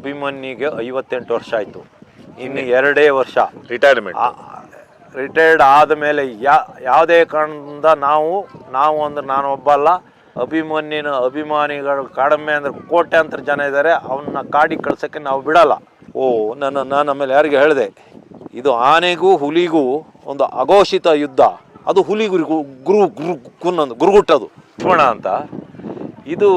ಅಭಿಮನ್ಯಿಗೆ ಐವತ್ತೆಂಟು ವರ್ಷ ಆಯಿತು. ಇನ್ನು ಎರಡೇ ವರ್ಷ. ರಿಟೈರ್ಮೆಂಟ್ ರಿಟೈರ್ಡ್ ಆದಮೇಲೆ ಯಾ ಯಾವುದೇ ಕಾರಣದಿಂದ ನಾವು ನಾವು ಅಂದ್ರೆ ನಾನು ಒಬ್ಬ ಅಲ್ಲ ಅಭಿಮನ್ಯನ ಅಭಿಮಾನಿಗಳು ಕಡಿಮೆ ಅಂದ್ರೆ ಕೋಟ್ಯಾಂತರ ಜನ ಇದ್ದಾರೆ ಅವನ್ನ ಕಾಡಿ ಕಳ್ಸೋಕ್ಕೆ ನಾವು ಬಿಡಲ್ಲ. ಓ ನನ್ನ ನಾನು ಆಮೇಲೆ ಯಾರಿಗೆ ಹೇಳಿದೆ? ಇದು ಆನೆಗೂ ಹುಲಿಗೂ ಒಂದು ಅಘೋಷಿತ ಯುದ್ಧ. ಅದು ಹುಲಿ ಗುರು ಗುರು ಗುರು ಕುನ್ನೊಂದು ಗುರುಗುಟ್ಟದು. ಅಂತ. ಇದು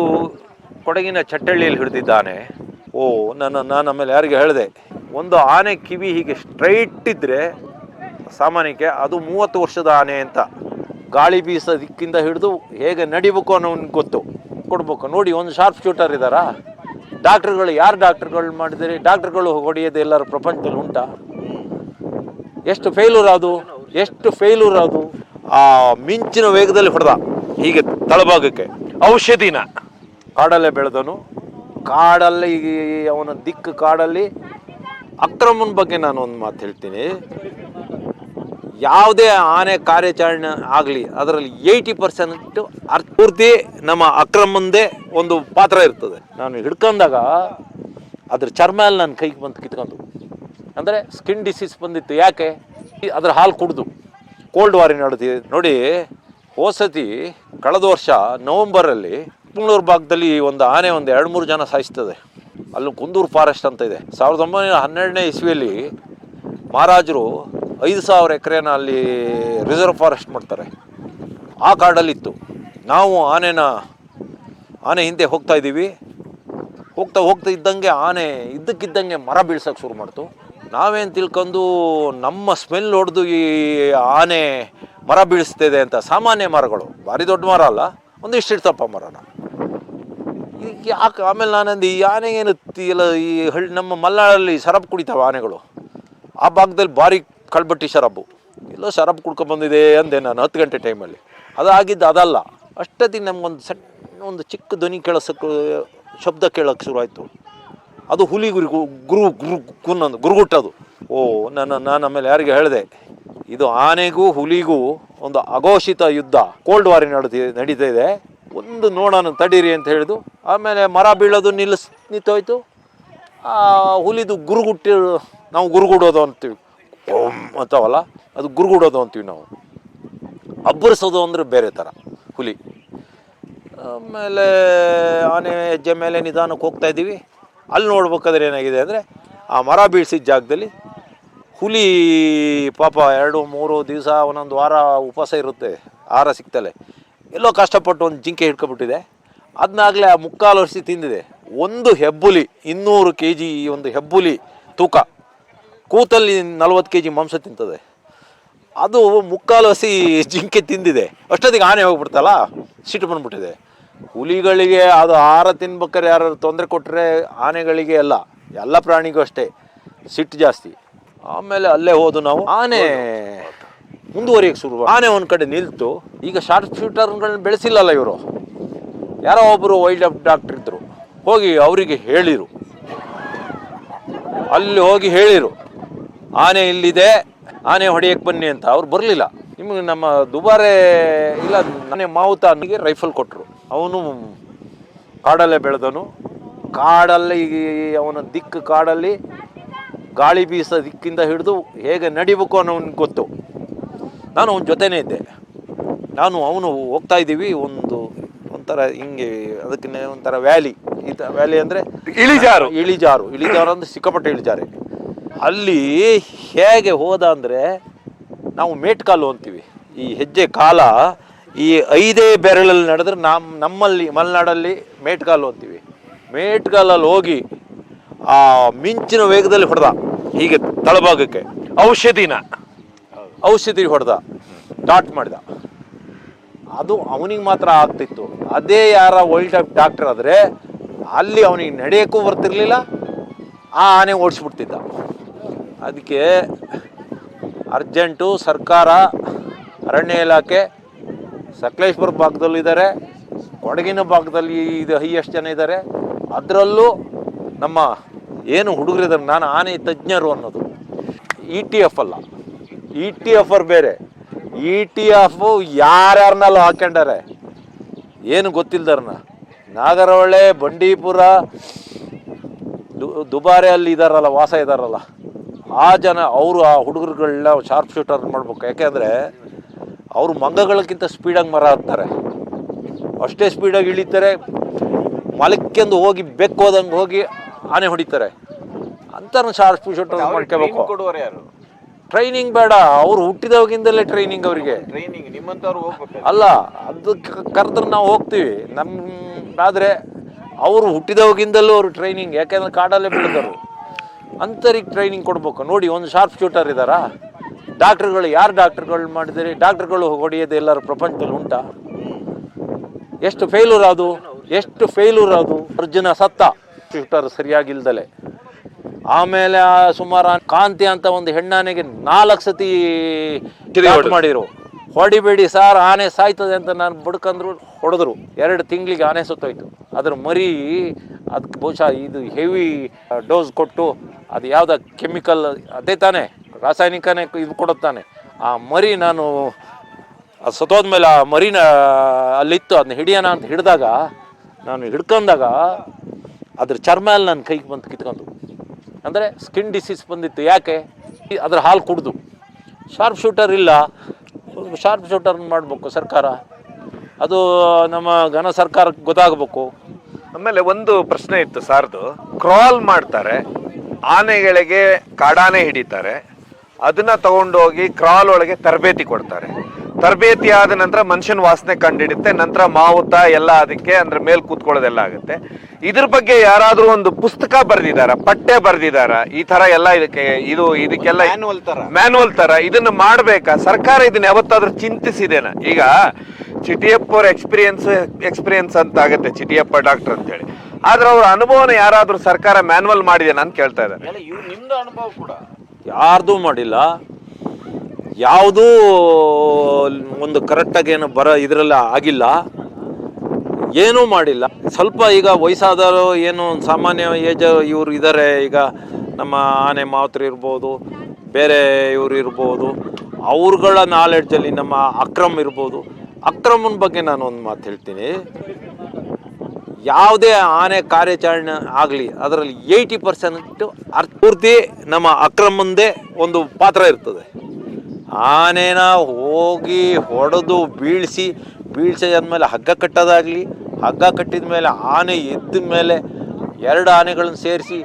ಕೊಡಗಿನ ಚಟ್ಟಳ್ಳಿಯಲ್ಲಿ ಹಿಡಿದಿದ್ದಾನೆ. ಓ ನನ್ನ ನಾನು ಆಮೇಲೆ ಯಾರಿಗೆ ಹೇಳಿದೆ? ಒಂದು ಆನೆ ಕಿವಿ ಹೀಗೆ ಸ್ಟ್ರೈಟ್ ಇದ್ದರೆ ಸಾಮಾನ್ಯಕ್ಕೆ ಅದು ಮೂವತ್ತು ವರ್ಷದ ಆನೆ ಅಂತ. ಗಾಳಿ ಬೀಸೋ ದಿಕ್ಕಿಂದ ಹಿಡಿದು ಹೇಗೆ ನಡಿಬೇಕು ಅನ್ನೋನ್ಗೆ ಗೊತ್ತು. ಕೊಡ್ಬೇಕು. ನೋಡಿ, ಒಂದು ಶಾರ್ಪ್ ಶೂಟರ್ ಇದ್ದಾರಾ? ಡಾಕ್ಟ್ರುಗಳು, ಯಾರು ಡಾಕ್ಟ್ರುಗಳು ಮಾಡಿದರೆ? ಡಾಕ್ಟ್ರುಗಳು ಹೊಡೆಯೋದು ಎಲ್ಲರೂ ಪ್ರಪಂಚದಲ್ಲಿ ಉಂಟಾ? ಎಷ್ಟು ಫೇಲ್ಯೂರ್ ಅದು? ಎಷ್ಟು ಫೇಲ್ಯೂರ್ ಅದು? ಆ ಮಿಂಚಿನ ವೇಗದಲ್ಲಿ ಹೊಡೆದ. ಹೀಗೆ ತಳಭಾಗಕ್ಕೆ. ಔಷಧಿನ. ಕಾಡಲ್ಲೇ ಬೆಳೆದನು ಕಾಡಲ್ಲಿ ಅವನ ದಿಕ್ಕು ಕಾಡಲ್ಲಿ ಅಕ್ರಮನ ಬಗ್ಗೆ ನಾನು ಒಂದು ಮಾತು ಹೇಳ್ತೀನಿ. ಯಾವುದೇ ಆನೆ ಕಾರ್ಯಾಚರಣೆ ಆಗಲಿ, ಅದರಲ್ಲಿ ಏಯ್ಟಿ ಪರ್ಸೆಂಟ್ ಅರ್ಥ ಪೂರ್ತಿ ನಮ್ಮ ಅಕ್ರಮಂದೆ ಒಂದು ಪಾತ್ರ ಇರ್ತದೆ. ನಾನು ಹಿಡ್ಕೊಂಡಾಗ ಅದ್ರ ಚರ್ಮ ಎಲ್ಲ ನನ್ನ ಕೈಗೆ ಬಂದು ಕಿತ್ಕೊಂಡು, ಅಂದರೆ ಸ್ಕಿನ್ ಡಿಸೀಸ್ ಬಂದಿತ್ತು ಯಾಕೆ? ಅದ್ರ ಹಾಲು ಕುಡ್ದು. ಕೋಲ್ಡ್ ವಾರಿ ನಡೆದಿ, ನೋಡಿ ಹೋಸತಿ ಕಳೆದ ವರ್ಷ ನವಂಬರಲ್ಲಿ ಚಿಕ್ಕಮಗಳೂರು ಭಾಗದಲ್ಲಿ ಒಂದು ಆನೆ ಒಂದು ಎರಡು ಮೂರು ಜನ ಸಾಯಿಸ್ತದೆ. ಅಲ್ಲಿ ಕುಂದೂರು ಫಾರೆಸ್ಟ್ ಅಂತ ಇದೆ. ಸಾವಿರದ ಒಂಬೈನೂರ ಹನ್ನೆರಡನೇ ಇಸ್ವಿಯಲ್ಲಿ ಮಹಾರಾಜರು ಐದು ಸಾವಿರ ಎಕರೆನ ಅಲ್ಲಿ ರಿಸರ್ವ್ ಫಾರೆಸ್ಟ್ ಮಾಡ್ತಾರೆ. ಆ ಕಾಡಲ್ಲಿತ್ತು. ನಾವು ಆನೆನ, ಆನೆ ಹಿಂದೆ ಹೋಗ್ತಾ ಇದ್ದೀವಿ. ಹೋಗ್ತಾ ಹೋಗ್ತಾ ಇದ್ದಂಗೆ ಆನೆ ಇದ್ದಕ್ಕಿದ್ದಂಗೆ ಮರ ಬೀಳ್ಸೋಕ್ಕೆ ಶುರು ಮಾಡ್ತು. ನಾವೇನು ತಿಳ್ಕೊಂಡು ನಮ್ಮ ಸ್ಮೆಲ್ ಹೊಡೆದು ಈ ಆನೆ ಮರ ಬೀಳಿಸ್ತಿದೆ ಅಂತ ಸಾಮಾನ್ಯ ಮರಗಳು, ಭಾರಿ ದೊಡ್ಡ ಮರ ಅಲ್ಲ, ಒಂದಿಷ್ಟು ಇರ್ತಪ್ಪ ಮರನ. ಈಗ ಯಾಕೆ ಆಮೇಲೆ ನಾನಂದು ಈ ಆನೆ ಏನು ಎಲ್ಲ ಈ ಹಳ್ಳಿ ನಮ್ಮ ಮಲ್ನಾಡಲ್ಲಿ ಶರಾಬ್ ಕುಡಿತಾವೆ ಆನೆಗಳು. ಆ ಭಾಗದಲ್ಲಿ ಭಾರಿ ಕಳ್ಬಟ್ಟಿ ಶರಾಬು. ಎಲ್ಲೋ ಶರಾಬ್ ಕುಡ್ಕೊಂಬಂದಿದೆ ಅಂದೆ ನಾನು ಹತ್ತು ಗಂಟೆ ಟೈಮಲ್ಲಿ. ಅದಾಗಿದ್ದು ಅದಲ್ಲ. ಅಷ್ಟೊತ್ತಿಗೆ ನಮಗೊಂದು ಸಣ್ಣ ಒಂದು ಚಿಕ್ಕ ಧ್ವನಿ ಕೇಳಿಸೋಕ್ಕೆ, ಶಬ್ದ ಕೇಳೋಕ್ಕೆ ಶುರುವಾಯಿತು. ಅದು ಹುಲಿ ಗುರಿ ಗುರು ಗುರು ಕುನ್ನೊಂದು ಗುರುಗುಟ್ಟದು. ಓ ನಾನು ನಾನು ಆಮೇಲೆ ಯಾರಿಗೆ ಹೇಳಿದೆ, ಇದು ಆನೆಗೂ ಹುಲಿಗೂ ಒಂದು ಅಘೋಷಿತ ಯುದ್ಧ. ಕೋಲ್ಡ್ ವಾರಿ ನಡೀತಿ ನಡೀತಾ ಇದೆ. ಒಂದು ನೋಡೋಣ ತಡೀರಿ ಅಂತ ಹೇಳಿದು ಆಮೇಲೆ ಮರ ಬೀಳೋದು ನಿಲ್ಲಿಸ್ ನಿಂತೋಯ್ತು. ಆ ಹುಲಿದು ಗುರುಗುಟ್ಟಿ ನಾವು ಗುರುಗುಡೋದು ಅಂತೀವಿ. ಅಂತಾವಲ್ಲ, ಅದು ಗುರುಗುಡೋದು ಅಂತೀವಿ ನಾವು. ಅಬ್ಬರಿಸೋದು ಅಂದರೆ ಬೇರೆ ಥರ ಹುಲಿ. ಆಮೇಲೆ ಆನೆ ಹೆಜ್ಜೆ ಮೇಲೆ ನಿಧಾನಕ್ಕೆ ಹೋಗ್ತಾ ಇದ್ದೀವಿ. ಅಲ್ಲಿ ನೋಡ್ಬೇಕಾದ್ರೆ ಏನಾಗಿದೆ ಅಂದರೆ, ಆ ಮರ ಬೀಳಿಸಿದ ಜಾಗದಲ್ಲಿ ಹುಲಿ ಪಾಪ ಎರಡು ಮೂರು ದಿವಸ, ಒಂದೊಂದು ವಾರ ಉಪವಾಸ ಇರುತ್ತೆ. ಆಹಾರ ಸಿಗ್ತಲೆ ಎಲ್ಲೋ ಕಷ್ಟಪಟ್ಟು ಒಂದು ಜಿಂಕೆ ಹಿಡ್ಕೊಬಿಟ್ಟಿದೆ. ಅದನ್ನಾಗಲೇ ಆ ಮುಕ್ಕಾಲು ವರ್ಷ ತಿಂದಿದೆ. ಒಂದು ಹೆಬ್ಬುಲಿ, ಇನ್ನೂರು ಕೆ ಜಿ ಒಂದು ಹೆಬ್ಬುಲಿ ತೂಕ. ಕೂತಲ್ಲಿ ನಲ್ವತ್ತು ಕೆ ಜಿ ಮಾಂಸ ತಿಂತದೆ. ಅದು ಮುಕ್ಕಾಲು ಹಸಿ ಜಿಂಕೆ ತಿಂದಿದೆ. ಅಷ್ಟೊತ್ತಿಗೆ ಆನೆ ಹೋಗ್ಬಿಡ್ತಲ್ಲ, ಸಿಟ್ಟು ಬಂದ್ಬಿಟ್ಟಿದೆ. ಹುಲಿಗಳಿಗೆ ಅದು ಆಹಾರ ತಿನ್ಬೇಕಾದ್ರೆ ಯಾರು ತೊಂದರೆ ಕೊಟ್ಟರೆ ಆನೆಗಳಿಗೆ ಅಲ್ಲ, ಎಲ್ಲ ಪ್ರಾಣಿಗೂ ಅಷ್ಟೇ, ಸಿಟ್ಟು ಜಾಸ್ತಿ. ಆಮೇಲೆ ಅಲ್ಲೇ ಹೋದು ನಾವು. ಆನೆ ಮುಂದುವರಿಯಕ್ಕೆ ಶುರು ಆನೆ ಒಂದು ಕಡೆ ನಿಲ್ತು, ಈಗ ಶಾರ್ಟ್ ಶೂಟರ್ಗಳನ್ನ ಬೆಳೆಸಿಲ್ಲಲ್ಲ ಇವರು. ಯಾರೋ ಒಬ್ಬರು ವೈಲ್ಡ್ ಲೈಫ್ ಡಾಕ್ಟರ್ ಇದ್ದರು ಹೋಗಿ ಅವರಿಗೆ ಹೇಳಿರು. ಅಲ್ಲಿ ಹೋಗಿ ಹೇಳಿರು, ಆನೆ ಇಲ್ಲಿದೆ, ಆನೆ ಹೊಡೆಯಕ್ಕೆ ಬನ್ನಿ ಅಂತ. ಅವ್ರು ಬರಲಿಲ್ಲ. ನಿಮಗೆ ನಮ್ಮ ದುಬಾರೆ ಇಲ್ಲ ನಾನೇ ಮಾವುತ ನನಗೆ ರೈಫಲ್ ಕೊಟ್ಟರು ಅವನು ಕಾಡಲ್ಲೇ ಬೆಳೆದನು ಕಾಡಲ್ಲಿ ಅವನ ದಿಕ್ಕು ಕಾಡಲ್ಲಿ ಗಾಳಿ ಬೀಸೋ ದಿಕ್ಕಿಂದ ಹಿಡಿದು ಹೇಗೆ ನಡಿಬೇಕು ಅನ್ನೋನ್ಗೆ ಗೊತ್ತು. ನಾನು ಅವನ ಜೊತೆನೇ ಇದ್ದೆ. ನಾನು ಅವನು ಹೋಗ್ತಾ ಇದ್ದೀವಿ ಒಂದು ಒಂಥರ ಹಿಂಗೆ ಅದಕ್ಕೆ ಒಂಥರ ವ್ಯಾಲಿ. ಈ ಥರ ವ್ಯಾಲಿ ಅಂದರೆ ಇಳಿಜಾರು. ಇಳಿಜಾರು. ಇಳಿಜಾರು ಅಂದ್ರೆ ಸಿಕ್ಕಾಪಟ್ಟೆ ಇಳಿಜಾರೆ. ಅಲ್ಲಿ ಹೇಗೆ ಹೋದ ಅಂದರೆ ನಾವು ಮೇಟ್ಕಾಲು ಅಂತೀವಿ. ಈ ಹೆಜ್ಜೆ ಕಾಲ ಈ ಐದೇ ಬೆರಳಲ್ಲಿ ನಡೆದ್ರೆ ನಮ್ಮ ನಮ್ಮಲ್ಲಿ ಮಲೆನಾಡಲ್ಲಿ ಮೇಟ್ಕಾಲು ಅಂತೀವಿ. ಮೇಟ್ಕಾಲಲ್ಲಿ ಹೋಗಿ ಆ ಮಿಂಚಿನ ವೇಗದಲ್ಲಿ ಹೊಡೆದ. ಹೀಗೆ ತಳಭಾಗಕ್ಕೆ ಔಷಧಿನ. ಔಷಧಿ ಹೊಡೆದ, ಡಾಟ್ ಮಾಡಿದ. ಅದು ಅವನಿಗೆ ಮಾತ್ರ ಆಗ್ತಿತ್ತು. ಅದೇ ಯಾರ ವೈಲ್ಡ್ ಲೈಫ್ ಡಾಕ್ಟರ್ ಆದರೆ, ಅಲ್ಲಿ ಅವನಿಗೆ ನಡೆಯೋಕ್ಕೂ ಬರ್ತಿರ್ಲಿಲ್ಲ, ಆ ಆನೆ ಓಡಿಸ್ಬಿಡ್ತಿದ್ದ. ಅದಕ್ಕೆ ಅರ್ಜೆಂಟು ಸರ್ಕಾರ, ಅರಣ್ಯ ಇಲಾಖೆ, ಸಕಲೇಶ್ಪುರ ಭಾಗದಲ್ಲಿದ್ದಾರೆ ಕೊಡಗಿನ ಭಾಗದಲ್ಲಿ ಇದು ಹೈಯೆಸ್ಟ್ ಜನ ಇದ್ದಾರೆ ಅದರಲ್ಲೂ ನಮ್ಮ ಏನು ಹುಡುಗರಿದ್ದಾರೆ ನಾನು ಆನೆ ತಜ್ಞರು ಅನ್ನೋದು. ಇ ಟಿ ಎಫ್ ಅಲ್ಲ. ಇ ಟಿ ಎಫ್ ಅವ್ರು ಬೇರೆ. ಇ ಟಿ ಎಫ್ ಯಾರ್ಯಾರನ್ನೆಲ್ಲ ಹಾಕೊಂಡಾರೆ ಏನು ಗೊತ್ತಿಲ್ದಾರನ್ನ ನಾಗರಹೊಳೆ ಬಂಡೀಪುರ ದುಬಾರಿಯಲ್ಲಿ ಇದಾರಲ್ಲ ವಾಸ ಇದಾರಲ್ಲ ಆ ಜನ ಅವರು ಆ ಹುಡುಗರುಗಳನ್ನ ಶಾರ್ಪ್ ಶೂಟರ್ ಮಾಡ್ಬೇಕು. ಯಾಕೆಂದರೆ ಅವರು ಮಂಗಗಳಕ್ಕಿಂತ ಸ್ಪೀಡಾಗಿ ಮರ ಹತ್ತಾರೆ ಅಷ್ಟೇ ಸ್ಪೀಡಾಗಿ ಇಳಿತಾರೆ ಮಲಕ್ಕೆಂದು ಹೋಗಿ ಬೆಕ್ಕೋದಂಗೆ ಹೋಗಿ ಆನೆ ಹೊಡಿತಾರೆ. ಅಂತ ಶಾರ್ಪ್ ಶೂಟರ್ ಮಾಡ್ಕೋಬೇಕು ಯಾರು? ಟ್ರೈನಿಂಗ್ ಬೇಡ. ಅವ್ರು ಹುಟ್ಟಿದವಾಗಿಂದಲೇ ಟ್ರೈನಿಂಗ್ ಅವರಿಗೆ. ಟ್ರೈನಿಂಗ್ ನಿಮ್ಮಂಥವ್ರು ಹೋಗ್ಬೇಕು ಅಲ್ಲ. ಅದು ಕರೆದ್ರೆ ನಾವು ಹೋಗ್ತೀವಿ. ನಮ್ಮ ಆದರೆ ಅವರು ಹುಟ್ಟಿದವಾಗಿಂದಲೂ ಅವರು ಟ್ರೈನಿಂಗ್ ಯಾಕೆಂದ್ರೆ ಕಾಡಲ್ಲೇ ಬೆಳೆದವರು. ಅಂಥವ್ರಿಗೆ ಟ್ರೈನಿಂಗ್ ಕೊಡ್ಬೇಕು. ನೋಡಿ ಒಂದು ಶಾರ್ಪ್ ಶೂಟರ್ ಇದ್ದಾರಾ ಡಾಕ್ಟ್ರುಗಳು ಯಾರು ಡಾಕ್ಟ್ರುಗಳು ಮಾಡಿದರೆ? ಡಾಕ್ಟ್ರುಗಳು ಹೊಡೆಯೋದು ಎಲ್ಲರ ಪ್ರಪಂಚದಲ್ಲಿ ಉಂಟಾ? ಎಷ್ಟು ಫೇಲ್ಯೂರ್ ಅದು ಎಷ್ಟು ಫೇಲ್ಯೂರ್ ಅದು ಅರ್ಜುನ ಸತ್ತ. ಶೂಟರ್ ಸರಿಯಾಗಿಲ್ದಲೆ. ಆಮೇಲೆ ಆ ಸುಮಾರು ಆ ಕಾಂತಿ ಅಂತ ಒಂದು ಹೆಣ್ಣಾನೆಗೆ ನಾಲ್ಕು ಸತಿ ಮಾಡಿದ್ರು. ಹೊಡಿಬೇಡಿ ಸಾರ್ ಆನೆ ಸಾಯ್ತದೆ ಅಂತ ನಾನು ಬಡ್ಕಂದ್ರು ಹೊಡೆದ್ರು. ಎರಡು ತಿಂಗಳಿಗೆ ಆನೆ ಸುತ್ತೋಯ್ತು. ಅದ್ರ ಮರಿ ಅದಕ್ಕೆ ಬಹುಶಃ ಇದು ಹೆವಿ ಡೋಸ್ ಕೊಟ್ಟು ಅದು ಯಾವುದೋ ಕೆಮಿಕಲ್ ಅದೇ ತಾನೇ ರಾಸಾಯನಿಕನೇ ಇದು ಕೊಡುತ್ತಾನೆ ಆ ಮರಿ ನಾನು ಅದು ಸತ್ತೋದ್ಮೇಲೆ ಆ ಮರಿನ ಅಲ್ಲಿತ್ತು ಅದನ್ನ ಹಿಡಿಯೋಣ ಅಂತ ಹಿಡಿದಾಗ ನಾನು ಹಿಡ್ಕೊಂಡಾಗ ಅದ್ರ ಚರ್ಮ ಅಲ್ಲಿ ನನ್ನ ಕೈಗೆ ಬಂತು ಕಿತ್ಕೊಂಡು ಅಂದರೆ ಸ್ಕಿನ್ ಡಿಸೀಸ್ ಬಂದಿತ್ತು. ಯಾಕೆ? ಅದರ ಹಾಲು ಕುಡ್ದು. ಶಾರ್ಪ್ ಶೂಟರ್ ಇಲ್ಲ. ಶಾರ್ಪ್ ಶೂಟರ್ ಮಾಡಬೇಕು ಸರ್ಕಾರ. ಅದು ನಮ್ಮ ಘನ ಸರ್ಕಾರಕ್ಕೆ ಗೊತ್ತಾಗಬೇಕು. ಆಮೇಲೆ ಒಂದು ಪ್ರಶ್ನೆ ಇತ್ತು ಸಾರ್ದು. ಕ್ರಾಲ್ ಮಾಡ್ತಾರೆ. ಆನೆಗಳಿಗೆ ಕಾಡಾನೆ ಹಿಡಿತಾರೆ. ಅದನ್ನ ತಗೊಂಡೋಗಿ ಕ್ರಾಲ್ ಒಳಗೆ ತರಬೇತಿ ಕೊಡ್ತಾರೆ. ತರಬೇತಿ ಆದ ನಂತರ ಮನುಷ್ಯನ ವಾಸನೆ ಕಂಡಿಡುತ್ತೆ ನಂತರ ಮಾವುತ ಎಲ್ಲ ಅದಕ್ಕೆ ಅಂದ್ರೆ ಮೇಲ್ ಕೂತ್ಕೊಳ್ಳೋದೆಲ್ಲ ಆಗುತ್ತೆ. ಇದ್ರ ಬಗ್ಗೆ ಯಾರಾದ್ರೂ ಒಂದು ಪುಸ್ತಕ ಬರ್ದಿದಾರ? ಪಠ್ಯ ಬರ್ದಿದಾರ? ಈ ತರ ಎಲ್ಲ ಇದಕ್ಕೆ ಇದು ಇದಕ್ಕೆಲ್ಲ. ಮ್ಯಾನುವಲ್ ತರ. ಇದನ್ನ ಮಾಡ್ಬೇಕಾ? ಸರ್ಕಾರ ಇದನ್ನ ಯಾವತ್ತಾದ್ರೂ ಚಿಂತಿಸಿದೇನ? ಈಗ ಚಿಟಿಯಪ್ಪ ಅವ್ರ ಎಕ್ಸ್ಪೀರಿಯನ್ಸ್ ಎಕ್ಸ್ಪೀರಿಯನ್ಸ್ ಅಂತ ಆಗುತ್ತೆ ಚಿಟಿಯಪ್ಪ ಡಾಕ್ಟರ್ ಅಂತ ಹೇಳಿ ಆದ್ರೆ ಅವ್ರ ಅನುಭವನ ಯಾರಾದ್ರೂ ಸರ್ಕಾರ ಮ್ಯಾನುವಲ್ ಮಾಡಿದೆ ಅಂತ ಕೇಳ್ತಾ ಇದ್ದಾರೆ. ಯಾರ್ದು ಅನುಭವ ಕೂಡ. ಯಾರ್ದೂ ಮಾಡಿಲ್ಲ. ಯಾವುದೂ ಒಂದು ಕರೆಕ್ಟಾಗಿ ಏನು ಬರ ಇದರಲ್ಲಿ ಆಗಿಲ್ಲ. ಏನೂ ಮಾಡಿಲ್ಲ. ಸ್ವಲ್ಪ ಈಗ ವಯಸ್ಸಾದವರು ಏನು ಸಾಮಾನ್ಯ ಏಜ್ ಇವರು ಇದ್ದಾರೆ ಈಗ ನಮ್ಮ ಆನೆ ಮಾವುತರು ಇರ್ಬೋದು, ಬೇರೆ ಇವರು ಇರ್ಬೋದು, ಅವ್ರುಗಳ ನಾಲೆಡ್ಜಲ್ಲಿ ನಮ್ಮ ಅಕ್ರಮ್ ಇರ್ಬೋದು. ಅಕ್ರಮನ ಬಗ್ಗೆ ನಾನು ಒಂದು ಮಾತು ಹೇಳ್ತೀನಿ. ಯಾವುದೇ ಆನೆ ಕಾರ್ಯಾಚರಣೆ ಆಗಲಿ, ಅದರಲ್ಲಿ ಏಯ್ಟಿ ಪರ್ಸೆಂಟ್ ಅರ್ಥ ಪೂರ್ತಿ ನಮ್ಮ ಅಕ್ರಮಂದೇ ಒಂದು ಪಾತ್ರ ಇರ್ತದೆ. ಆನೆನ ಹೋಗಿ ಹೊಡೆದು ಬೀಳಿಸಿ, ಬೀಳ್ಸಿ ಆದಮೇಲೆ ಹಗ್ಗ ಕಟ್ಟೋದಾಗಲಿ, ಹಗ್ಗ ಕಟ್ಟಿದ ಮೇಲೆ ಆನೆ ಎದ್ದ ಮೇಲೆ ಎರಡು ಆನೆಗಳನ್ನು ಸೇರಿಸಿ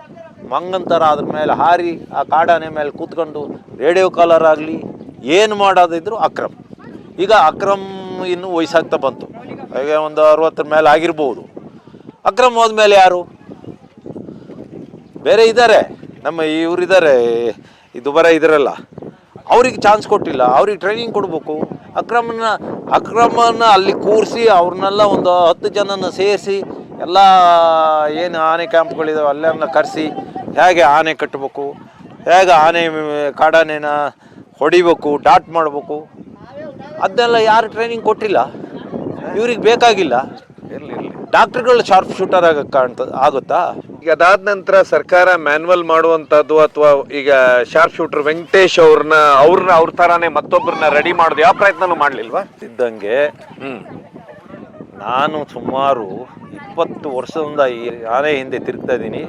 ಮಂಗಂತರ ಅದ್ರ ಮೇಲೆ ಹಾರಿ ಆ ಕಾಡಾನೆ ಮೇಲೆ ಕೂತ್ಕೊಂಡು ರೇಡಿಯೋ ಕಾಲರ್ ಆಗಲಿ ಏನು ಮಾಡೋದಿದ್ರು ಅಕ್ರಮ್. ಈಗ ಅಕ್ರಮ್ ಇನ್ನು ವಯಸ್ಸಾಗ್ತಾ ಬಂತು. ಈಗ ಒಂದು ಅರವತ್ತರ ಮೇಲೆ ಆಗಿರ್ಬೋದು. ಅಕ್ರಮ್ ಹೋದ್ಮೇಲೆ ಯಾರು? ಬೇರೆ ಇದ್ದಾರೆ ನಮ್ಮ ಇವರಿದ್ದಾರೆ ಬರ ಇದ್ರಲ್ಲ. ಅವ್ರಿಗೆ ಚಾನ್ಸ್ ಕೊಟ್ಟಿಲ್ಲ, ಅವ್ರಿಗೆ ಟ್ರೈನಿಂಗ್ ಕೊಡಬೇಕು. ಅಕ್ರಮನ ಅಕ್ರಮನ ಅಲ್ಲಿ ಕೂರಿಸಿ ಅವ್ರನ್ನೆಲ್ಲ ಒಂದು ಹತ್ತು ಜನನ ಸೇರಿಸಿ ಎಲ್ಲ ಏನು ಆನೆ ಕ್ಯಾಂಪ್ಗಳಿದಾವೆ ಅಲ್ಲೆಲ್ಲ ಕರೆಸಿ ಹೇಗೆ ಆನೆ ಕಟ್ಟಬೇಕು ಹೇಗೆ ಆನೆ ಕಾಡಾನೆನ ಹೊಡಿಬೇಕು ಡಾಟ್ ಮಾಡಬೇಕು. ಅದನ್ನೆಲ್ಲ ಯಾರು ಟ್ರೈನಿಂಗ್ ಕೊಟ್ಟಿಲ್ಲ. ಇವ್ರಿಗೆ ಬೇಕಾಗಿಲ್ಲ. ಇರ್ಲಿ ಇರ್ಲಿ. ಡಾಕ್ಟ್ರುಗಳು ಶಾರ್ಪ್ ಶೂಟರ್ ಆಗ ಕಾಣ್ತ ಆಗುತ್ತಾ? ಈಗ ಅದಾದ ನಂತರ ಸರ್ಕಾರ ಮ್ಯಾನ್ವಲ್ ಮಾಡುವಂತದ್ದು ಅಥವಾ ಈಗ ಶಾರ್ಪ್ ಶೂಟರ್ ವೆಂಕಟೇಶ್ ಅವ್ರನ್ನ ಅವ್ರನ್ನ ಅವ್ರ ತರಾನೇ ಮತ್ತೊಬ್ಬರನ್ನ ರೆಡಿ ಮಾಡೋದು ಯಾವ ಪ್ರಯತ್ನನೂ ಮಾಡ್ಲಿಲ್ವಾ? ಇದ್ದಂಗೆ ಹ್ಮ್. ನಾನು ಸುಮಾರು ಇಪ್ಪತ್ತು ವರ್ಷದಿಂದ ಈ ಆನೆ ಹಿಂದೆ ತಿರುಗ್ತಾ ಇದ್ದೀನಿ.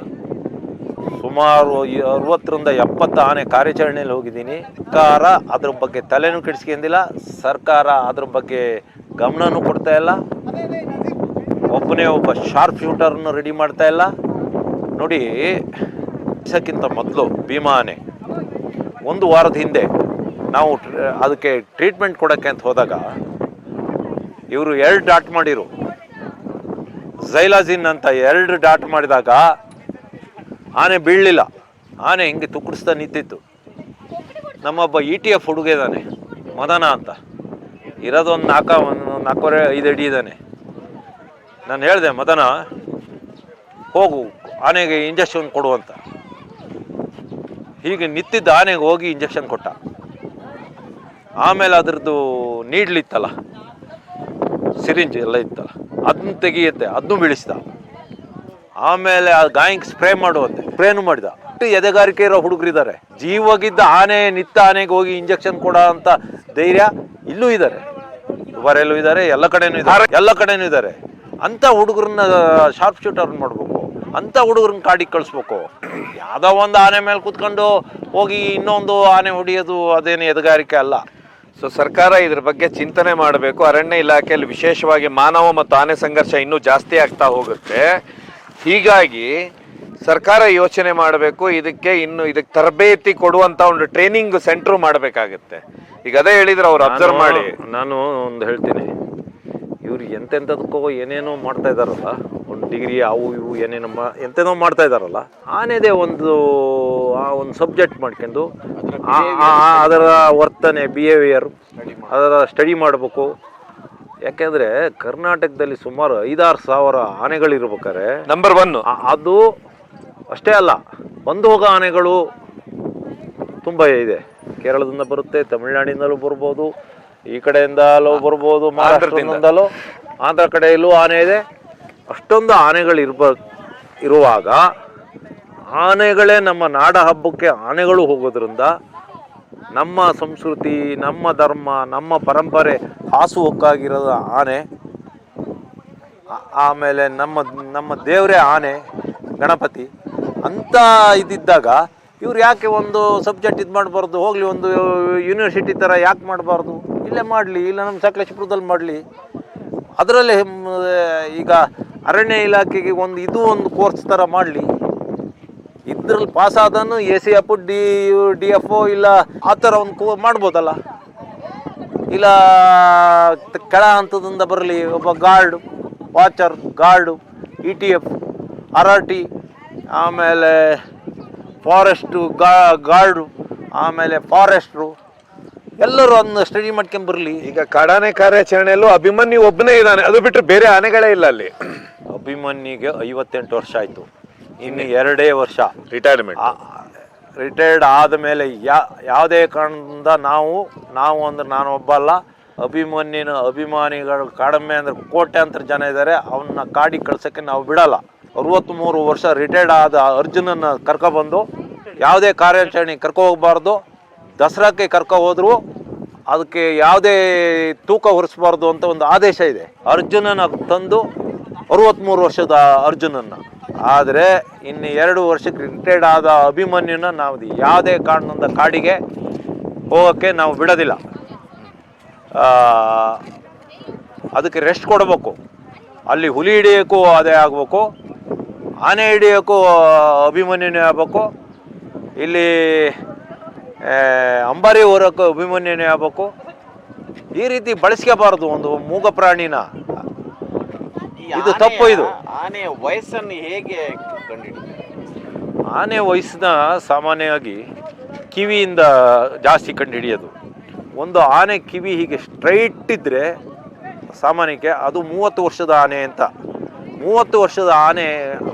ಸುಮಾರು ಅರವತ್ತರಿಂದ ಎಪ್ಪತ್ತು ಆನೆ ಕಾರ್ಯಾಚರಣೆಯಲ್ಲಿ ಹೋಗಿದ್ದೀನಿ. ಸರ್ಕಾರ ಅದ್ರ ಬಗ್ಗೆ ತಲೆನೂ ಕೆಡಿಸ್ಕೊಂಡಿಲ್ಲ. ಸರ್ಕಾರ ಅದ್ರ ಬಗ್ಗೆ ಗಮನನೂ ಕೊಡ್ತಾ ಇಲ್ಲ. ಒಬ್ಬನೇ ಒಬ್ಬ ಶಾರ್ಪ್ ಶೂಟರ್ನ ರೆಡಿ ಮಾಡ್ತಾ ಇಲ್ಲ. ನೋಡಿ, ಇಸಕ್ಕಿಂತ ಮೊದಲು ಭೀಮಾನೆ, ಒಂದು ವಾರದ ಹಿಂದೆ ನಾವು ಅದಕ್ಕೆ ಟ್ರೀಟ್ಮೆಂಟ್ ಕೊಡೋಕ್ಕೆ ಅಂತ ಹೋದಾಗ, ಇವರು ಎರಡು ಡಾಟ್ ಮಾಡಿರು. ಝೈಲಾಜಿನ್ ಅಂತ ಎರಡು ಡಾಟ್ ಮಾಡಿದಾಗ, ಆನೆ ಬೀಳಲಿಲ್ಲ. ಆನೆ ಹಿಂಗೆ ತುಕ್ಕಡಿಸ್ತಾ ನಿಂತಿತ್ತು. ನಮ್ಮೊಬ್ಬ ಇ ಟಿ ಎಫ್ ಹುಡುಗ ಇದ್ದಾನೆ ಮದನ ಅಂತ. ಇರೋದೊಂದು ನಾಲ್ಕ ಒಂದು ನಾಲ್ಕೂವರೆ, ಐದು ಅಡಿ ಇದ್ದಾನೆ ನಾನು ಹೇಳಿದೆ, ಮದನ, ಹೋಗು, ಆನೆಗೆ ಇಂಜೆಕ್ಷನ್ ಕೊಡು ಅಂತ. ಹೀಗೆ ನಿಂತಿದ್ದ ಆನೆಗೆ ಹೋಗಿ ಇಂಜೆಕ್ಷನ್ ಕೊಟ್ಟ. ಆಮೇಲೆ ಅದ್ರದ್ದು ನೀಡ್ಲಿತ್ತಲ್ಲ ಸಿರಿಂಜ್ ಎಲ್ಲ ಇತ್ತಲ್ಲ ಅದನ್ನ ತೆಗಿಯುತ್ತೆ ಅದನ್ನು ಬೀಳಿಸ್ದ. ಆಮೇಲೆ ಆ ಗಾಯಕ್ಕೆ ಸ್ಪ್ರೇ ಮಾಡುವಂತೆ, ಸ್ಪ್ರೇನು ಮಾಡಿದ. ಎದೆಗಾರಿಕೆ ಇರೋ ಹುಡುಗರಿದ್ದಾರೆ. ಜೀವಗಿದ್ದ ಆನೆ, ನಿತ್ತ ಆನೆಗೆ ಹೋಗಿ ಇಂಜೆಕ್ಷನ್ ಕೊಡೋ ಅಂತ ಧೈರ್ಯ ಇಲ್ಲೂ ಇದ್ದಾರೆ. ಬರೆಯಲ್ಲೂ ಇದ್ದಾರೆ, ಎಲ್ಲ ಕಡೆನೂ ಇದ್ದಾರೆ, ಎಲ್ಲ ಕಡೆನೂ ಇದ್ದಾರೆ. ಅಂತ ಹುಡುಗರನ್ನ ಶಾರ್ಪ್ ಶೂಟರ್ ಮಾಡಬೇಕು. ಅಂತ ಹುಡುಗರನ್ನ ಕಾಡಿಗೆ ಕಳಿಸ್ಬೇಕು. ಯಾವುದೋ ಒಂದು ಆನೆ ಮೇಲೆ ಕೂತ್ಕೊಂಡು ಹೋಗಿ ಇನ್ನೊಂದು ಆನೆ ಹೊಡಿಯೋದು ಅದೇನು ಎದುಗಾರಿಕೆ ಅಲ್ಲ. ಸೊ ಸರ್ಕಾರ ಇದ್ರ ಬಗ್ಗೆ ಚಿಂತನೆ ಮಾಡಬೇಕು. ಅರಣ್ಯ ಇಲಾಖೆಯಲ್ಲಿ ವಿಶೇಷವಾಗಿ ಮಾನವ ಮತ್ತು ಆನೆ ಸಂಘರ್ಷ ಇನ್ನೂ ಜಾಸ್ತಿ ಆಗ್ತಾ ಹೋಗುತ್ತೆ. ಹೀಗಾಗಿ ಸರ್ಕಾರ ಯೋಚನೆ ಮಾಡಬೇಕು. ಇದಕ್ಕೆ ಇನ್ನು ಇದಕ್ಕೆ ತರಬೇತಿ ಕೊಡುವಂತ ಒಂದು ಟ್ರೈನಿಂಗ್ ಸೆಂಟರ್ ಮಾಡಬೇಕಾಗುತ್ತೆ. ಈಗ ಅದೇ ಹೇಳಿದ್ರೆ ಅವ್ರು ಅಬ್ಸರ್ವ್ ಮಾಡಿ. ನಾನು ಒಂದು ಹೇಳ್ತೀನಿ. ಇವ್ರು ಎಂತೆಂಥದಕ್ಕೋ ಏನೇನೋ ಮಾಡ್ತಾ ಇದ್ದಾರಲ್ಲ ಒಂದು ಡಿಗ್ರಿ ಅವು ಇವು ಏನೇನೋ ಮಾ ಎಂತೆನೋ ಮಾಡ್ತಾ ಇದಾರಲ್ಲ ಆನೇದೇ ಒಂದು ಆ ಒಂದು ಸಬ್ಜೆಕ್ಟ್ ಮಾಡ್ಕೊಂಡು ಅದರ ವರ್ತನೆ ಬಿಹೇವಿಯರ್ ಅದರ ಸ್ಟಡಿ ಮಾಡಬೇಕು. ಯಾಕೆಂದರೆ ಕರ್ನಾಟಕದಲ್ಲಿ ಸುಮಾರು ಐದಾರು ಸಾವಿರ ಆನೆಗಳಿರ್ಬೇಕಾದ್ರೆ ನಂಬರ್ ಒನ್ ಅದು ಅಷ್ಟೇ ಅಲ್ಲ ಬಂದು ಹೋಗೋ ಆನೆಗಳು ತುಂಬ ಇದೆ. ಕೇರಳದಿಂದ ಬರುತ್ತೆ ತಮಿಳುನಾಡಿನಲ್ಲೂ ಬರ್ಬೋದು ಈ ಕಡೆಯಿಂದಲೂ ಬರ್ಬೋದು ಮಹಾರಾಷ್ಟ್ರದಿಂದಲೂ ಆಂಧ್ರ ಕಡೆಯಲ್ಲೂ ಆನೆ ಇದೆ. ಅಷ್ಟೊಂದು ಆನೆಗಳು ಇರ್ಬ ಇರುವಾಗ ಆನೆಗಳೇ ನಮ್ಮ ನಾಡ ಹಬ್ಬಕ್ಕೆ ಆನೆಗಳು ಹೋಗೋದ್ರಿಂದ ನಮ್ಮ ಸಂಸ್ಕೃತಿ ನಮ್ಮ ಧರ್ಮ ನಮ್ಮ ಪರಂಪರೆ ಹಾಸು ಹೊಕ್ಕಾಗಿರೋದು ಆನೆ ಆಮೇಲೆ ನಮ್ಮ ನಮ್ಮ ದೇವರೇ ಆನೆ ಗಣಪತಿ ಅಂತ ಇದ್ದಿದ್ದಾಗ ಇವ್ರು ಯಾಕೆ ಒಂದು ಸಬ್ಜೆಕ್ಟ್ ಇದು ಮಾಡಬಾರ್ದು ಹೋಗಲಿ ಒಂದು ಯೂನಿವರ್ಸಿಟಿ ಥರ ಯಾಕೆ ಮಾಡಬಾರ್ದು? ಇಲ್ಲೇ ಮಾಡಲಿ, ಇಲ್ಲ ನಮ್ಮ ಸಕಲೇಶಪುರದಲ್ಲಿ ಮಾಡಲಿ. ಅದರಲ್ಲಿ ಈಗ ಅರಣ್ಯ ಇಲಾಖೆಗೆ ಒಂದು ಇದು ಒಂದು ಕೋರ್ಸ್ ಥರ ಮಾಡಲಿ. ಇದ್ರಲ್ಲಿ pass ಆದನು A C F D D F ಇಲ್ಲ ಆ ಥರ ಒಂದು ಕೋ, ಮಾಡ್ಬೋದಲ್ಲ. ಇಲ್ಲ ಕೆಳ ಹಂತದಿಂದ ಬರಲಿ, ಒಬ್ಬ guard watcher guard E T F R R T ಆಮೇಲೆ ಫಾರೆಸ್ಟು ಗಾ ಗಾರ್ಡು ಆಮೇಲೆ ಫಾರೆಸ್ಟ್ರು ಎಲ್ಲರೂ ಅದನ್ನ ಸ್ಟಡಿ ಮಾಡ್ಕೊಂಬರ್ಲಿ ಈಗ ಕಾಡಾನೆ ಕಾರ್ಯಾಚರಣೆಯಲ್ಲೂ ಅಭಿಮನ್ಯು ಒಬ್ಬನೇ ಇದ್ದಾನೆ. ಅದು ಬಿಟ್ಟರೆ ಬೇರೆ ಆನೆಗಳೇ ಇಲ್ಲ ಅಲ್ಲಿ. ಅಭಿಮನ್ಯಿಗೆ ಐವತ್ತೆಂಟು ವರ್ಷ ಆಯಿತು. ಇನ್ನು ಎರಡೇ ವರ್ಷ. ರಿಟೈರ್ಮೆಂಟ್ ರಿಟೈರ್ಡ್ ಆದ ಮೇಲೆ ಯಾ ಯಾವುದೇ ಕಾರಣದಿಂದ ನಾವು ನಾವು ಅಂದ್ರೆ ನಾನು ಒಬ್ಬ ಅಲ್ಲ ಅಭಿಮನ್ಯನ ಅಭಿಮಾನಿಗಳು ಕಡಿಮೆ ಅಂದ್ರೆ ಕೋಟ್ಯಾಂತರ ಜನ ಇದ್ದಾರೆ. ಅವನ್ನ ಕಾಡಿ ಕಳ್ಸೋಕ್ಕೆ ನಾವು ಬಿಡಲ್ಲ. ಅರವತ್ತ್ಮೂರು ವರ್ಷ ರಿಟೈರ್ಡ್ ಆದ ಅರ್ಜುನನ್ನ ಕರ್ಕೊಬಂದು ಯಾವುದೇ ಕಾರ್ಯಾಚರಣೆ ಕರ್ಕೊ ಹೋಗ್ಬಾರ್ದು. ದಸರಾಕ್ಕೆ ಕರ್ಕೊ ಹೋದ್ರು, ಅದಕ್ಕೆ ಯಾವುದೇ ತೂಕ ಹೊರಿಸಬಾರ್ದು ಅಂತ ಒಂದು ಆದೇಶ ಇದೆ. ಅರ್ಜುನನ ತಂದು ಅರವತ್ತ್ಮೂರು ವರ್ಷದ ಅರ್ಜುನನ್ನು. ಆದರೆ ಇನ್ನು ಎರಡು ವರ್ಷಕ್ಕೆ ರಿಟೈರ್ಡ್ ಆದ ಅಭಿಮನ್ಯುನ ನಾವು ಯಾವುದೇ ಕಾರಣದ ಕಾಡಿಗೆ ಹೋಗೋಕ್ಕೆ ನಾವು ಬಿಡೋದಿಲ್ಲ. ಅದಕ್ಕೆ ರೆಸ್ಟ್ ಕೊಡಬೇಕು. ಅಲ್ಲಿ ಹುಲಿ ಹಿಡಿಯೋಕ್ಕೂ ಅದೇ ಆಗಬೇಕು. ಆನೆ ಹಿಡಿಯೋಕ್ಕೂ ಅಭಿಮನ್ಯುನೇ ಆಗಬೇಕು. ಇಲ್ಲಿ ಅಂಬಾರಿ ಹೋರೋಕ್ಕೆ ಅಭಿಮನ್ಯನೇ ಆಗಬೇಕು. ಈ ರೀತಿ ಬಳಸ್ಕೋಬಾರದು ಒಂದು ಮೂಗ ಪ್ರಾಣಿನ. ಇದು ತಪ್ಪು ಇದು. ಆನೆ ವಯಸ್ಸನ್ನು ಹೇಗೆ ಆನೆ ವಯಸ್ಸನ್ನ ಸಾಮಾನ್ಯವಾಗಿ ಕಿವಿಯಿಂದ ಜಾಸ್ತಿ ಕಂಡು ಹಿಡಿಯೋದು ಒಂದು ಆನೆ ಕಿವಿ ಹೀಗೆ ಸ್ಟ್ರೈಟ್ ಇದ್ದರೆ ಸಾಮಾನ್ಯಕ್ಕೆ ಅದು ಮೂವತ್ತು ವರ್ಷದ ಆನೆ ಅಂತ. ಮೂವತ್ತು ವರ್ಷದ ಆನೆ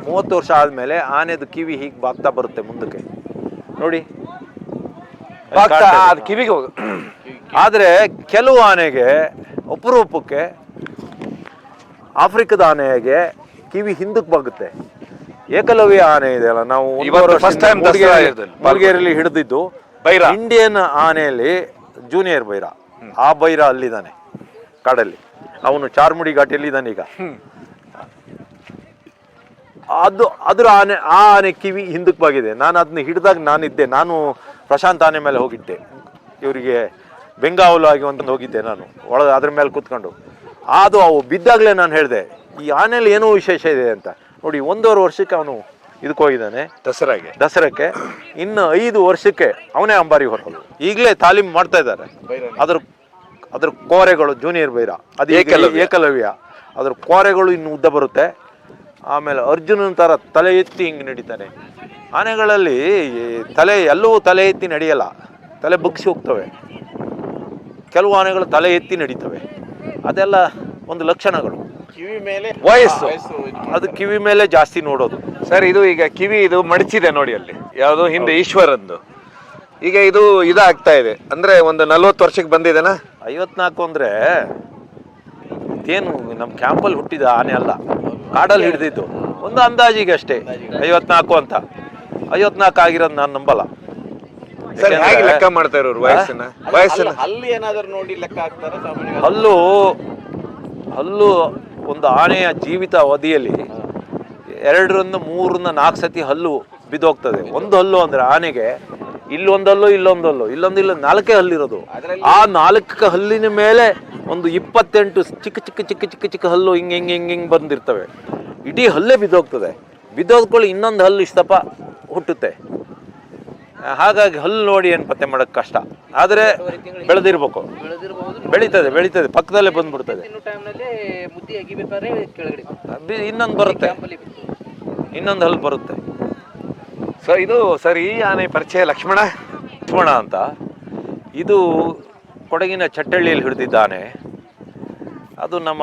ಮೂವತ್ತು ವರ್ಷ ಆದಮೇಲೆ ಆನೆದು ಕಿವಿ ಹೀಗೆ ಬಾಗ್ತಾ ಬರುತ್ತೆ ಮುಂದಕ್ಕೆ. ನೋಡಿ. ಅಲ್ಲಿ ಇದೆ. ಅದು ಕಿವಿಗೆ ಹೋಗ. ಆದರೆ ಕೆಲವು ಆನೆಗೆ ಅಪರೂಪಕ್ಕೆ ಆಫ್ರಿಕದ ಆನೆಗೆ ಕಿವಿ ಹಿಂದಕ್ಕೆ ಬಗ್ಗುತ್ತೆ ಏಕಲವ್ಯ ಆನೆ ಇದೆಯಲ್ಲ ನಾವು ಫಸ್ಟ್ ಟೈಮ್ ಮಲ್ಗೇರಿಯಲ್ಲಿ ಹಿಡಿದಿದ್ದು ಬೈರ. ಇಂಡಿಯನ್ ಆನೆಯಲ್ಲಿ ಜೂನಿಯರ್ ಬೈರ. ಆ ಬೈರ ಅಲ್ಲಿದ್ದಾನೆ ಕಾಡಲ್ಲಿ. ಅವನು ಚಾರ್ಮುಡಿ ಘಾಟಿಯಲ್ಲಿ ಇದ್ದಾನೆ ಈಗ. ಅದು ಅದ್ರ ಆನೆ ಆ ಆನೆ ಕಿವಿ ಹಿಂದಕ್ಕೆ ಬಾಗಿದೆ. ನಾನು ಅದನ್ನ ಹಿಡಿದಾಗ ನಾನಿದ್ದೆ. ನಾನು ಪ್ರಶಾಂತ್ ಆನೆ ಮೇಲೆ ಹೋಗಿದ್ದೆ. ಇವರಿಗೆ ಬೆಂಗಾವಲು ಆಗಿ ಒಂದು ಹೋಗಿದ್ದೆ ನಾನು. ಒಳ ಅದ್ರ ಮೇಲೆ ಕೂತ್ಕೊಂಡು. ಅದು ಅವು ಬಿದ್ದಾಗಲೇ ನಾನು ಹೇಳಿದೆ ಈ ಆನೆಯಲ್ಲಿ ಏನೋ ವಿಶೇಷ ಇದೆ ಅಂತ. ನೋಡಿ ಒಂದೂವರೆ ವರ್ಷಕ್ಕೆ ಅವನು ಇದಕ್ಕೆ ಹೋಗಿದ್ದಾನೆ. ದಸರಾಗೆ. ದಸರಾಕ್ಕೆ. ಇನ್ನು ಐದು ವರ್ಷಕ್ಕೆ ಅವನೇ ಅಂಬಾರಿ ಹೊರಗಳು ಈಗಲೇ ತಾಲೀಮ್ ಮಾಡ್ತಾ ಇದ್ದಾರೆ. ಅದ್ರ ಅದ್ರ ಕೋರೆಗಳು ಜೂನಿಯರ್ ಬೈರ. ಅದು ಏಕಲವ್ಯ. ಏಕಲವ್ಯ. ಅದ್ರ ಕೋರೆಗಳು ಇನ್ನು ಉದ್ದ ಬರುತ್ತೆ. ಆಮೇಲೆ ಅರ್ಜುನನ ಥರ ತಲೆ ಎತ್ತಿ ಹಿಂಗೆ ನಡೀತಾನೆ. ಆನೆಗಳಲ್ಲಿ ಈ ತಲೆ ಎಲ್ಲವೂ ತಲೆ ಎತ್ತಿ ನಡೆಯಲ್ಲ. ತಲೆ ಬಗ್ಸಿ ಹೋಗ್ತವೆ. ಕೆಲವು ಆನೆಗಳು ತಲೆ ಎತ್ತಿ ನಡೀತವೆ. ಅದೆಲ್ಲ ಒಂದು ಲಕ್ಷಣಗಳು. ಕಿವಿ ಮೇಲೆ ವಯಸ್ಸು. ವಯಸ್ಸು ಅದು ಕಿವಿ ಮೇಲೆ ಜಾಸ್ತಿ ನೋಡೋದು. ಸರ್ ಇದು ಈಗ ಕಿವಿ ಇದು ಮಡಚಿದೆ ನೋಡಿ ಅಲ್ಲಿ. ಯಾವುದು ಹಿಂದೆ ಈಶ್ವರಂದು ಈಗ ಇದು ಇದಾಗ್ತಾ ಇದೆ. ಅಂದ್ರೆ ಒಂದು ನಲ್ವತ್ತು ವರ್ಷಕ್ಕೆ ಬಂದಿದೆನಾ? ಐವತ್ನಾಲ್ಕು ಅಂದ್ರೆ ಇದೇನು ನಮ್ಮ ಕ್ಯಾಂಪಲ್ಲಿ ಹುಟ್ಟಿದ ಆನೆ ಅಲ್ಲ. ಕಾಡಲ್ಲಿ ಹಿಡಿದಿದ್ದು. ಒಂದು ಅಂದಾಜಿಗೆ ಅಷ್ಟೇ ಐವತ್ನಾಲ್ಕು ಅಂತ. ಐವತ್ನಾಲ್ಕು ಆಗಿರೋದು ನಾನು ನಂಬಲ್ಲ. ಲೆಕ್ಕ ಮಾಡ್ತಾ ಇರೋರು ವಯಸ್ಸನ್ನ ಅಲ್ಲ, ವಯಸ್ಸನ್ನ ಏನಾದ್ರು ನೋಡಿ ಲೆಕ್ಕ ಹಾಕ್ತಾರ ಹಲ್ಲು ಹಲ್ಲು ಒಂದು ಆನೆಯ ಜೀವಿತ ಅವಧಿಯಲ್ಲಿ ಎರಡರಿಂದ ಮೂರರಿಂದ ನಾಲ್ಕು ಸತಿ ಹಲ್ಲು ಬಿದ್ದೋಗ್ತದೆ. ಒಂದು ಹಲ್ಲು ಅಂದ್ರೆ ಆನೆಗೆ ಇಲ್ಲೊಂದು ಇಲ್ಲೊಂದಲ್ಲೋ. ಇಲ್ಲೊಂದು ಇಲ್ಲೊಂದು. ಇಲ್ಲ ನಾಲ್ಕೇ ಹಲ್ಲಿರೋದು. ಆ ನಾಲ್ಕು ಹಲ್ಲಿನ ಮೇಲೆ ಒಂದು ಇಪ್ಪತ್ತೆಂಟು ಚಿಕ್ಕ ಚಿಕ್ಕ ಚಿಕ್ಕ ಚಿಕ್ಕ ಚಿಕ್ಕ ಹಲ್ಲು ಹಿಂಗೆ ಹಿಂಗೆ ಹಿಂಗೆ ಹಿಂಗೆ ಬಂದಿರ್ತವೆ. ಇಡೀ ಹಲ್ಲೇ ಬಿದ್ದೋಗ್ತದೆ. ಬಿದ್ದೋದ್ಕೊಳ್ಳಿ ಇನ್ನೊಂದು ಹಲ್ಲು ಇಷ್ಟಪ್ಪ ಹುಟ್ಟುತ್ತೆ. ಹಾಗಾಗಿ ಹಲ್ಲು ನೋಡಿ ಏನು ಪತ್ತೆ ಮಾಡೋಕೆ ಕಷ್ಟ. ಆದರೆ ಬೆಳೆದಿರ್ಬೇಕು. ಬೆಳೀತದೆ ಬೆಳೀತದೆ. ಪಕ್ಕದಲ್ಲೇ ಬಂದ್ಬಿಡ್ತದೆ. ಇನ್ನೊಂದು ಬರುತ್ತೆ. ಇನ್ನೊಂದು ಹಲ್ಲು ಬರುತ್ತೆ. ಸೊ ಇದು ಸರ್, ಆನೆ ಪರಿಚಯ ಲಕ್ಷ್ಮಣ ಲಕ್ಷ್ಮಣ ಅಂತ. ಇದು ಕೊಡಗಿನ ಚಟ್ಟಳ್ಳಿಯಲ್ಲಿ ಹಿಡಿದಿದ್ದಾನೆ ಅದು ನಮ್ಮ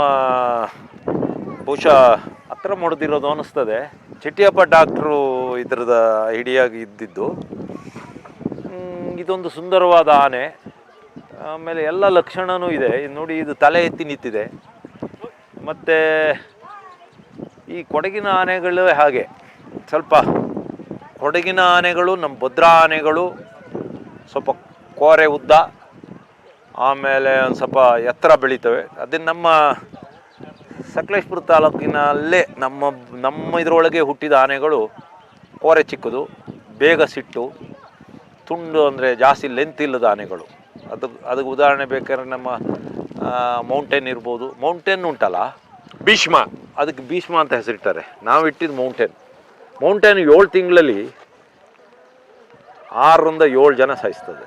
ಬಹುಶಃ ಹತ್ರ ಮುಡ್ದಿರೋದು ಅನ್ನಿಸ್ತದೆ ಚಿಟ್ಟಿಯಪ್ಪ ಡಾಕ್ಟ್ರು ಇದ್ರದ ಹಿಡಿಯಾಗಿ ಇದ್ದಿದ್ದು. ಇದೊಂದು ಸುಂದರವಾದ ಆನೆ. ಆಮೇಲೆ ಎಲ್ಲ ಲಕ್ಷಣವೂ ಇದು ನೋಡಿ, ಇದು ತಲೆ ಎತ್ತಿ ನಿಂತಿದೆ. ಮತ್ತು ಈ ಕೊಡಗಿನ ಆನೆಗಳು ಹಾಗೆ. ಸ್ವಲ್ಪ ಕೊಡಗಿನ ಆನೆಗಳು ನಮ್ಮ ಭದ್ರಾ ಆನೆಗಳು ಸ್ವಲ್ಪ ಕೋರೆ ಉದ್ದ ಆಮೇಲೆ ಒಂದು ಸ್ವಲ್ಪ ಎತ್ತರ ಬೆಳೀತವೆ. ಅದನ್ನು ನಮ್ಮ ಸಕಲೇಶ್ಪುರ ತಾಲೂಕಿನಲ್ಲೇ ನಮ್ಮ ನಮ್ಮ ಇದರೊಳಗೆ ಹುಟ್ಟಿದ ಆನೆಗಳು ಕೋರೆ ಚಿಕ್ಕದು ಬೇಗ ಸಿಟ್ಟು ತುಂಡು ಅಂದರೆ ಜಾಸ್ತಿ ಲೆಂತ್ ಇಲ್ಲದ ಆನೆಗಳು. ಅದು ಅದಕ್ಕೆ ಉದಾಹರಣೆ ಬೇಕಾದ್ರೆ ನಮ್ಮ ಮೌಂಟೇನ್ ಇರ್ಬೋದು. ಮೌಂಟೇನ್ ಉಂಟಲ್ಲ? ಭೀಷ್ಮ. ಅದಕ್ಕೆ ಭೀಷ್ಮ ಅಂತ ಹೆಸರಿಟ್ಟಾರೆ. ನಾವು ಇಟ್ಟಿದ್ದು ಮೌಂಟೇನ್ ಮೌಂಟೇನ್ ಏಳು ತಿಂಗಳಲ್ಲಿ ಆರರಿಂದ ಏಳು ಜನ ಸಾಯಿಸ್ತದೆ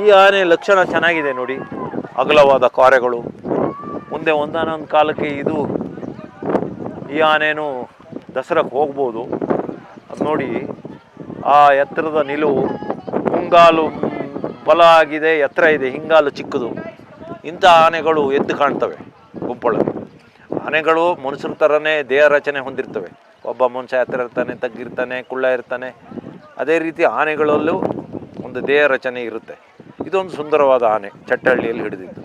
ಈ ಆನೆ ಲಕ್ಷಣ ಚೆನ್ನಾಗಿದೆ ನೋಡಿ. ಅಗಲವಾದ ಕಾರ್ಯಗಳು ಮುಂದೆ ಒಂದಾನೊಂದು ಕಾಲಕ್ಕೆ ಇದು ಈ ಆನೆನೂ ದಸರಾಕ್ಕೆ ಹೋಗ್ಬೋದು. ಅದು ನೋಡಿ, ಆ ಎತ್ತರದ ನಿಲುವು ಮುಂಗಾಲು ಬಲ ಆಗಿದೆ, ಎತ್ತರ ಇದೆ, ಹಿಂಗಾಲು ಚಿಕ್ಕದು. ಇಂಥ ಆನೆಗಳು ಎದ್ದು ಕಾಣ್ತವೆ ಗುಂಪೊಳಗೆ. ಆನೆಗಳು ಮನುಷ್ಯರ ಥರನೇ ದೇಹ ರಚನೆ ಹೊಂದಿರ್ತವೆ. ಒಬ್ಬ ಮನುಷ್ಯ ಹತ್ತಿರ ಇರ್ತಾನೆ, ತಗ್ಗಿರ್ತಾನೆ, ಕುಳ್ಳ ಇರ್ತಾನೆ. ಅದೇ ರೀತಿ ಆನೆಗಳಲ್ಲೂ ಒಂದು ದೇಹ ರಚನೆ ಇರುತ್ತೆ. ಇದೊಂದು ಸುಂದರವಾದ ಆನೆ, ಚಟ್ಟಹಳ್ಳಿಯಲ್ಲಿ ಹಿಡಿದಿದ್ದು.